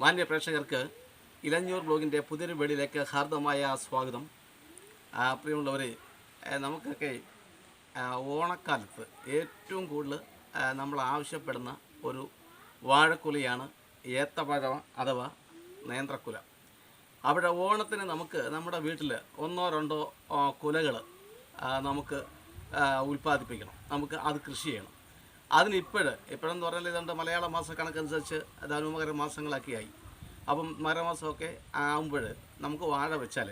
മാന്യ പ്രേക്ഷകർക്ക് ഇലഞ്ഞൂർ ബ്ലോഗിന്റെ പുതിയൊരു വീടിലേക്ക് ഹാർദമായ സ്വാഗതം. പ്രിയമുള്ളവർ നമുക്കൊക്കെ ഓണക്കാലത്ത് ഏറ്റവും കൂടുതൽ നമ്മൾ ആവശ്യപ്പെടുന്ന ഒരു വാഴക്കുലയാണ് ഏത്തപ്പഴം അഥവാ നേന്ത്രക്കുല. അവിടെ ഓണത്തിന് നമുക്ക് നമ്മുടെ വീട്ടിൽ ഒന്നോ രണ്ടോ കുലകൾ നമുക്ക് ഉൽപ്പാദിപ്പിക്കണം. നമുക്ക് അത് കൃഷി ചെയ്യണം. അതിന് ഇപ്പോഴ് ഇപ്പോഴെന്ന് പറഞ്ഞാൽ ഇതുണ്ട് മലയാള മാസ കണക്കനുസരിച്ച് ധനുമകര മാസങ്ങളൊക്കെ ആയി. അപ്പം മകരമാസമൊക്കെ ആകുമ്പോൾ നമുക്ക് വാഴ വെച്ചാൽ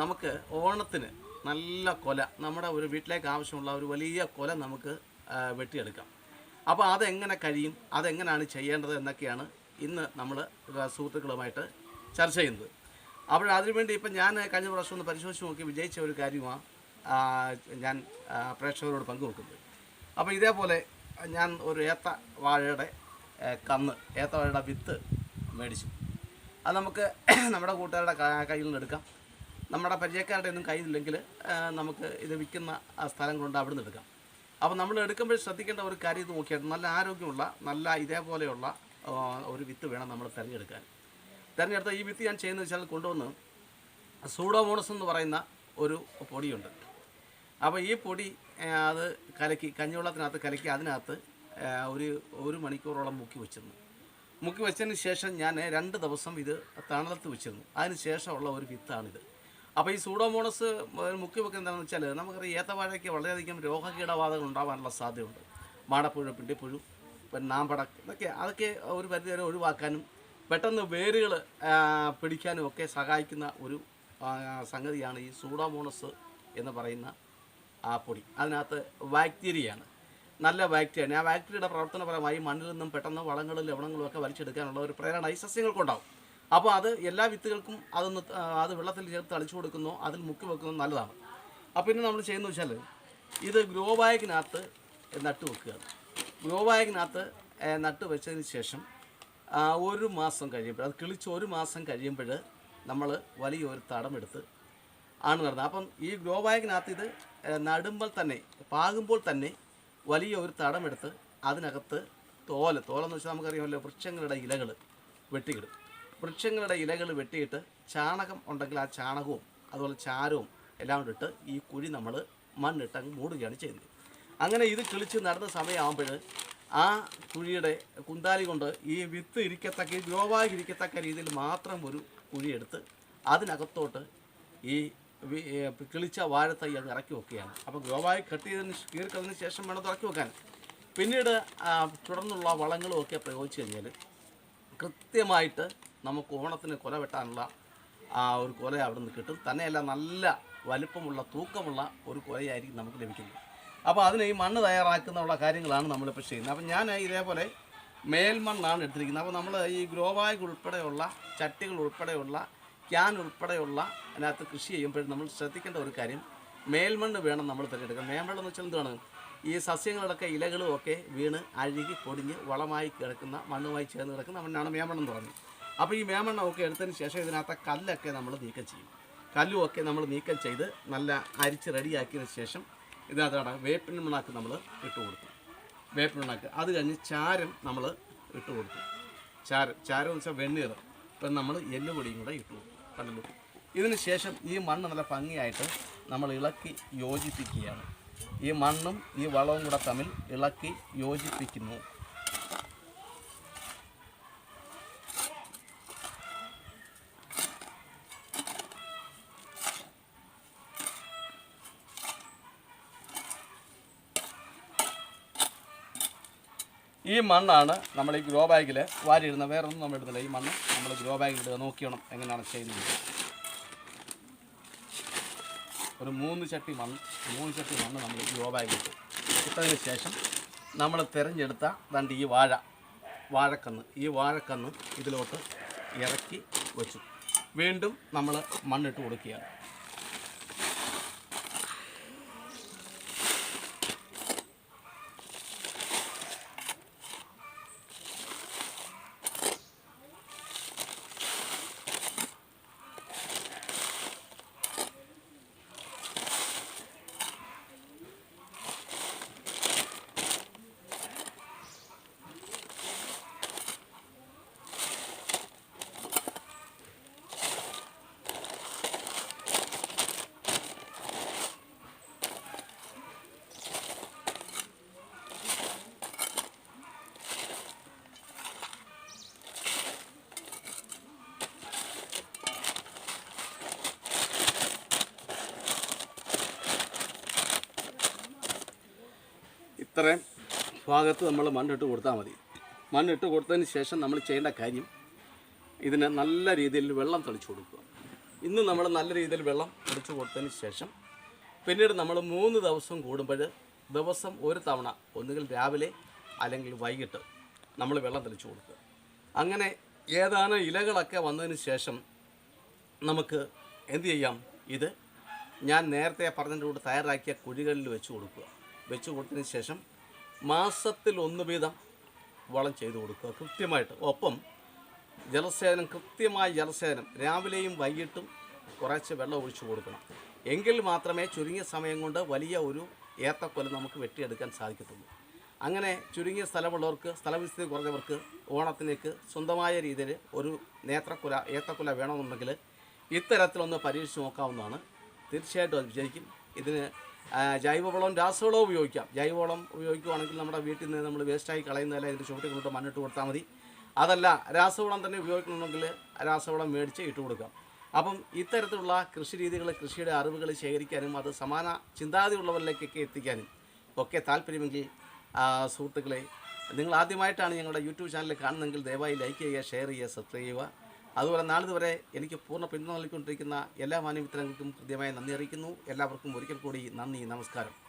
നമുക്ക് ഓണത്തിന് നല്ല കൊല നമ്മുടെ ഒരു വീട്ടിലേക്ക് ആവശ്യമുള്ള ഒരു വലിയ കൊല നമുക്ക് വെട്ടിയെടുക്കാം. അപ്പോൾ അതെങ്ങനെ കഴിയും അതെങ്ങനെയാണ് ചെയ്യേണ്ടത് എന്നൊക്കെയാണ് ഇന്ന് നമ്മൾ സുഹൃത്തുക്കളുമായിട്ട് ചർച്ച ചെയ്യുന്നത്. അപ്പോൾ അതിനുവേണ്ടി ഇപ്പം ഞാൻ കഴിഞ്ഞ പ്രാവശ്യം ഒന്ന് പരിശോധിച്ച് നോക്കി വിജയിച്ച ഒരു കാര്യമാണ് ഞാൻ പ്രേക്ഷകരോട് പങ്കുവെക്കുന്നത്. അപ്പോൾ ഇതേപോലെ ഞാൻ ഒരു ഏത്ത വാഴയുടെ കന്ന് ഏത്ത വാഴയുടെ വിത്ത് മേടിച്ചു. അത് നമുക്ക് നമ്മുടെ കൂട്ടുകാരുടെ കയ്യിൽ നിന്ന് എടുക്കാം. നമ്മുടെ പരിചയക്കാരുടെ ഒന്നും കയ്യിലില്ലെങ്കിൽ നമുക്ക് ഇത് വിൽക്കുന്ന സ്ഥലം കൊണ്ട് അവിടെ നിന്ന് എടുക്കാം. അപ്പോൾ നമ്മൾ എടുക്കുമ്പോൾ ശ്രദ്ധിക്കേണ്ട ഒരു കാര്യം ഇത് നോക്കിയാൽ നല്ല ആരോഗ്യമുള്ള നല്ല ഇതേപോലെയുള്ള ഒരു വിത്ത് വേണം നമ്മൾ തിരഞ്ഞെടുക്കാൻ. തിരഞ്ഞെടുത്ത ഈ വിത്ത് ഞാൻ ചെയ്യുന്നത് വെച്ചാൽ കൊണ്ടുവന്ന് സൂഡോമോണസ് എന്ന് പറയുന്ന ഒരു പൊടിയുണ്ട്. അപ്പോൾ ഈ പൊടി അത് കലക്കി കഞ്ഞിവെള്ളത്തിനകത്ത് കലക്കി അതിനകത്ത് ഒരു ഒരു മണിക്കൂറോളം മുക്കി വെച്ചിരുന്നു. മുക്കി വെച്ചതിന് ശേഷം ഞാൻ രണ്ട് ദിവസം ഇത് തണലത്ത് വെച്ചിരുന്നു. അതിന് ശേഷമുള്ള ഒരു വിത്താണിത്. അപ്പോൾ ഈ സൂഡോമോണസ് മുക്കി വെക്കുന്നത് എന്താണെന്ന് വെച്ചാൽ നമുക്കറിയാം ഏത്തവാഴയ്ക്ക് വളരെയധികം രോഗകീടബാധകൾ ഉണ്ടാകാനുള്ള സാധ്യതയുണ്ട്. മാടപ്പുഴ പിണ്ടിപ്പുഴു പിന്നെ നാമ്പട ഇതൊക്കെ അതൊക്കെ ഒരു പരിധി വരെ ഒഴിവാക്കാനും പെട്ടെന്ന് വേരുകൾ പിടിക്കാനും ഒക്കെ സഹായിക്കുന്ന ഒരു സംഗതിയാണ് ഈ സൂഡോമോണസ് എന്ന് പറയുന്ന ആ പൊടി. അതിനകത്ത് ബാക്ടീരിയയാണ് നല്ല ബാക്ടീരിയയാണ് ആ ബാക്ടീരിയയുടെ പ്രവർത്തനപരമായി മണ്ണിൽ നിന്നും പെട്ടെന്ന് വളങ്ങളും ലവണങ്ങളും ഒക്കെ വലിച്ചെടുക്കാനുള്ള ഒരു പ്രേരണ ഈ സസ്യങ്ങൾക്കുണ്ടാവും. അപ്പോൾ അത് എല്ലാ വിത്തുകൾക്കും അതൊന്ന് അത് വെള്ളത്തിൽ ചേർത്ത് തളിച്ചു കൊടുക്കുന്നു. അതിൽ മുക്കി വെക്കുന്നത് നല്ലതാണ്. അപ്പോൾ പിന്നെ നമ്മൾ ചെയ്യുന്നത് വെച്ചാൽ ഇത് ഗ്രോ ബാഗിനകത്ത് നട്ട് വെക്കുകയാണ്. ഗ്രോ ബാഗിനകത്ത് നട്ട് വെച്ചതിന് ശേഷം ഒരു മാസം കഴിയുമ്പോൾ അത് കിളിച്ച് ഒരു മാസം കഴിയുമ്പോൾ നമ്മൾ വലിയൊരു തടമെടുത്ത് ആണ് നടന്നത്. അപ്പം ഈ ഗ്രോ ബാഗിനകത്ത് ഇത് നടുമ്പോൾ തന്നെ പാകുമ്പോൾ തന്നെ വലിയ ഒരു തടമെടുത്ത് അതിനകത്ത് തോല തോലെന്ന് വെച്ചാൽ നമുക്കറിയാമല്ലോ വൃക്ഷങ്ങളുടെ ഇലകൾ വെട്ടിയിടും. വൃക്ഷങ്ങളുടെ ഇലകൾ വെട്ടിയിട്ട് ചാണകം ഉണ്ടെങ്കിൽ ആ ചാണകവും അതുപോലെ ചാരവും എല്ലാം കൂടെ ഇട്ട് ഈ കുഴി നമ്മൾ മണ്ണിട്ട് അങ്ങ് മൂടുകയാണ് ചെയ്യുന്നത്. അങ്ങനെ ഇത് കിളിച്ച് നടന്ന സമയമാകുമ്പോൾ ആ കുഴിയുടെ കുന്താലി കൊണ്ട് ഈ വിത്ത് ഇരിക്കത്തക്ക ഗ്രോബാഗ് ഇരിക്കത്തക്ക രീതിയിൽ മാത്രം ഒരു കുഴിയെടുത്ത് അതിനകത്തോട്ട് ഈ കിളിച്ച വാഴത്തൈ അത് ഇറക്കി വെക്കുകയാണ്. അപ്പോൾ ഗോവായി കട്ട് ചെയ്തതിന് ശ്- ശേഷം വേണം ഇറക്കി വെക്കാൻ. പിന്നീട് തുടർന്നുള്ള വളങ്ങളും ഒക്കെ പ്രയോഗിച്ച് കഴിഞ്ഞാൽ കൃത്യമായിട്ട് നമുക്ക് ഓണത്തിന് കൊല വെട്ടാനുള്ള ആ ഒരു കൊല അവിടെ നിന്ന് കിട്ടും. തന്നെയല്ല നല്ല വലുപ്പമുള്ള തൂക്കമുള്ള ഒരു കൊലയായിരിക്കും നമുക്ക് ലഭിക്കുന്നത്. അപ്പോൾ അതിന് ഈ മണ്ണ് തയ്യാറാക്കുന്നുള്ള കാര്യങ്ങളാണ് നമ്മളിപ്പോൾ ചെയ്യുന്നത്. അപ്പോൾ ഞാൻ ഇതേപോലെ മേൽമണ്ണാണ് എടുത്തിരിക്കുന്നത്. അപ്പോൾ നമ്മൾ ഈ ഗ്രോ ബാഗ് ഉൾപ്പെടെയുള്ള ചട്ടികൾ ഉൾപ്പെടെയുള്ള ക്യാൻ ഉൾപ്പെടെയുള്ള അതിനകത്ത് കൃഷി ചെയ്യുമ്പോൾ നമ്മൾ ശ്രദ്ധിക്കേണ്ട ഒരു കാര്യം മേൽമണ്ണ് വേണം നമ്മൾ തിരഞ്ഞെടുക്കാൻ. മേൽമണ്ണ് എന്ന് വെച്ചാൽ എന്താണ് ഈ സസ്യങ്ങളുടെയൊക്കെ ഇലകളും ഒക്കെ വീണ് അഴുകി പൊടിഞ്ഞ് വളമായി കിടക്കുന്ന മണ്ണുമായി ചേർന്ന് കിടക്കുന്ന മണ്ണാണ് മേമണ്ണം എന്ന് പറയുന്നത് അപ്പോൾ ഈ മേമണ്ണമൊക്കെ എടുത്തതിന് ശേഷം ഇതിനകത്ത് കല്ലൊക്കെ നമ്മൾ നീക്കം ചെയ്യും. കല്ലും ഒക്കെ നമ്മൾ നീക്കം ചെയ്ത് നല്ല അരിച്ച് റെഡിയാക്കിയതിന് ശേഷം ഇതിനകത്താണ് വേപ്പിൻ മണ്ണാക്ക് നമ്മൾ ഇട്ട് കൊടുക്കും. വേപ്പിൻ മണ്ണാക്ക്. അത് കഴിഞ്ഞ് ചാരം നമ്മൾ ഇട്ട് കൊടുക്കും. ചാരം ചാരം എന്ന് വെച്ചാൽ വെണ്ണീർ. ഇപ്പം നമ്മൾ എല്ലുപൊടിയും കൂടെ ഇട്ടു കൊടുക്കും. കണ്ടല്ലോ. ഇതിന് ശേഷം ഈ മണ്ണ് നല്ല ഭംഗിയായിട്ട് നമ്മൾ ഇളക്കി യോജിപ്പിക്കുകയാണ്. ഈ മണ്ണും ഈ വളവും കൂടെ തമ്മിൽ ഇളക്കി യോജിപ്പിക്കുന്നു. ഈ മണ്ണാണ് നമ്മൾ ഈ ഗ്രോ ബാഗിൽ വാരിയിടുന്നത് വേറെ ഒന്നും നമ്മൾ ഇടുന്നില്ല. ഈ മണ്ണ് നമ്മൾ ഗ്രോ ബാഗിൽ ഇടുക നോക്കിയണം എങ്ങനെയാണ് ചെയ്യുന്നത്. ഒരു മൂന്ന് ചട്ടി മണ്ണ് മൂന്ന് ചട്ടി മണ്ണ് നമ്മൾ ഗ്രോ ബാഗിൽ ഇട്ടു. ഇട്ടതിന് ശേഷം നമ്മൾ തിരഞ്ഞെടുത്ത ദണ്ട് ഈ വാഴ വാഴക്കന്ന്. ഈ വാഴക്കന്ന് ഇതിലോട്ട് ഇറക്കി വെച്ചു. വീണ്ടും നമ്മൾ മണ്ണിട്ട് കൊടുക്കുകയാണ്. ഇത്രയും ഭാഗത്ത് നമ്മൾ മണ്ണിട്ട് കൊടുത്താൽ മതി. മണ്ണിട്ട് കൊടുത്തതിന് ശേഷം നമ്മൾ ചെയ്യേണ്ട കാര്യം ഇതിന് നല്ല രീതിയിൽ വെള്ളം തളിച്ചു കൊടുക്കുക. ഇന്ന് നമ്മൾ നല്ല രീതിയിൽ വെള്ളം തളിച്ചു കൊടുത്തതിന് ശേഷം പിന്നീട് നമ്മൾ മൂന്ന് ദിവസം കൂടുമ്പോൾ ദിവസം ഒരു തവണ ഒന്നുകിൽ രാവിലെ അല്ലെങ്കിൽ വൈകിട്ട് നമ്മൾ വെള്ളം തളിച്ചു കൊടുക്കുക. അങ്ങനെ ഏതാനും ഇലകളൊക്കെ വന്നതിന് ശേഷം നമുക്ക് എന്തു ചെയ്യാം? ഇത് ഞാൻ നേരത്തെ പറഞ്ഞതിന്റെ കൂടെ തയ്യാറാക്കിയ കുഴികളിൽ വെച്ച് കൊടുക്കുക. വെച്ച് കൊടുത്തതിന് ശേഷം മാസത്തിൽ ഒന്ന് വീതം വളം ചെയ്തു കൊടുക്കുക കൃത്യമായിട്ട്. ഒപ്പം ജലസേചനം കൃത്യമായ ജലസേചനം രാവിലെയും വൈകിട്ടും കുറച്ച് വെള്ളം ഒഴിച്ചു കൊടുക്കണം. എങ്കിൽ മാത്രമേ ചുരുങ്ങിയ സമയം കൊണ്ട് വലിയ ഒരു ഏത്തക്കൊല നമുക്ക് വെട്ടിയെടുക്കാൻ സാധിക്കത്തുള്ളൂ. അങ്ങനെ ചുരുങ്ങിയ സ്ഥലമുള്ളവർക്ക് സ്ഥലവിസ്തൃതി കുറഞ്ഞവർക്ക് ഓണത്തിലേക്ക് സ്വന്തമായ രീതിയിൽ ഒരു നേത്രക്കുല ഏത്തക്കുല വേണമെന്നുണ്ടെങ്കിൽ ഇത്തരത്തിലൊന്ന് പരീക്ഷിച്ച് നോക്കാവുന്നതാണ്. തീർച്ചയായിട്ടും അത് വിജയിക്കും. ഇതിന് ആ, ജൈവവളവും രാസവളവും ഉപയോഗിക്കാം. ജൈവവളം ഉപയോഗിക്കുകയാണെങ്കിൽ നമ്മുടെ വീട്ടിൽ നിന്ന് നമ്മൾ വേസ്റ്റായി കളയുന്നതല്ല ഇതിന്റെ ചുവട്ടിൽ കൊണ്ട് മണ്ണിട്ട് കൊടുത്താൽ മതി. അതല്ല രാസവളം തന്നെ ഉപയോഗിക്കണമെങ്കിൽ രാസവളം മേടിച്ച് ഇട്ട് കൊടുക്കാം. അപ്പം ഇത്തരത്തിലുള്ള കൃഷി രീതികൾ കൃഷിയുടെ അറിവുകൾ ശേഖരിക്കാനും അത് സമാന ചിന്താഗതിയുള്ളവരിലേക്കൊക്കെ എത്തിക്കാനും ഒക്കെ താല്പര്യമെങ്കിൽ സുഹൃത്തുക്കളെ നിങ്ങൾ ആദ്യമായിട്ടാണ് ഞങ്ങളുടെ യൂട്യൂബ് ചാനൽ കാണുന്നതെങ്കിൽ ദയവായി ലൈക്ക് ചെയ്യുക ഷെയർ ചെയ്യുക സബ്സ്ക്രൈബ് ചെയ്യുക. അതുപോലെ നാളിതുവരെ എനിക്ക് പൂർണ പിന്തുണ നൽകിക്കൊണ്ടിരിക്കുന്ന എല്ലാ മാന്യമിത്രങ്ങൾക്കും കൃത്യമായി നന്ദി അറിയിക്കുന്നു. എല്ലാവർക്കും ഒരിക്കൽ കൂടി നന്ദി നമസ്കാരം.